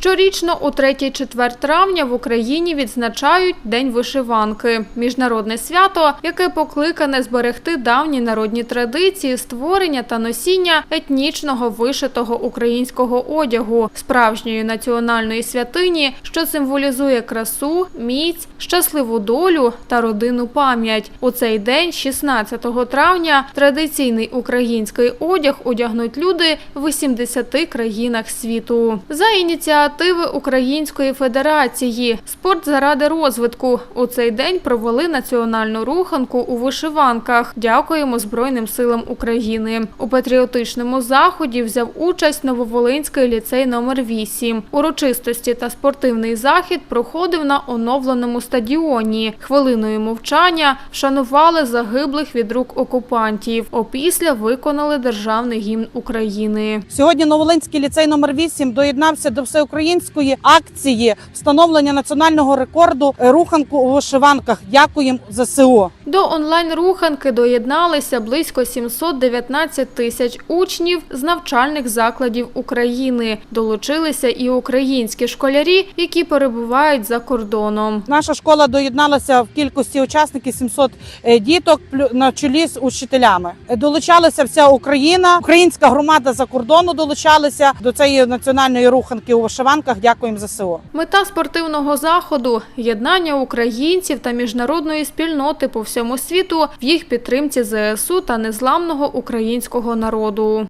Щорічно у 3-4 травня в Україні відзначають День вишиванки – міжнародне свято, яке покликане зберегти давні народні традиції створення та носіння етнічного вишитого українського одягу, справжньої національної святині, що символізує красу, міць, щасливу долю та родинну пам'ять. У цей день, 16 травня, традиційний український одяг одягнуть люди в 80 країнах світу. За ініціативи Української Федерації «Спорт заради розвитку» у цей день провели національну руханку у вишиванках. Дякуємо Збройним силам України. У патріотичному заході взяв участь Нововолинський ліцей номер 8. Урочистості та спортивний захід проходив на оновленому стадіоні. Хвилиною мовчання вшанували загиблих від рук окупантів. Опісля виконали державний гімн України. Сьогодні Новолинський ліцей номер 8 доєднався до всеукраїнської акції встановлення національного рекорду руханку у вишиванках. Дякуємо ЗСУ. До онлайн-руханки доєдналися близько 719 тисяч учнів з навчальних закладів України. Долучилися і українські школярі, які перебувають за кордоном. Наша школа доєдналася в кількості учасників 700 е, діток на чолі з учителями. Долучалася вся Україна, українська громада за кордону долучалися до цієї національної руханки у вишиванках. Дякуємо ЗСУ. Мета спортивного заходу єднання українців та міжнародної спільноти по всьому світу в їх підтримці ЗСУ та незламного українського народу.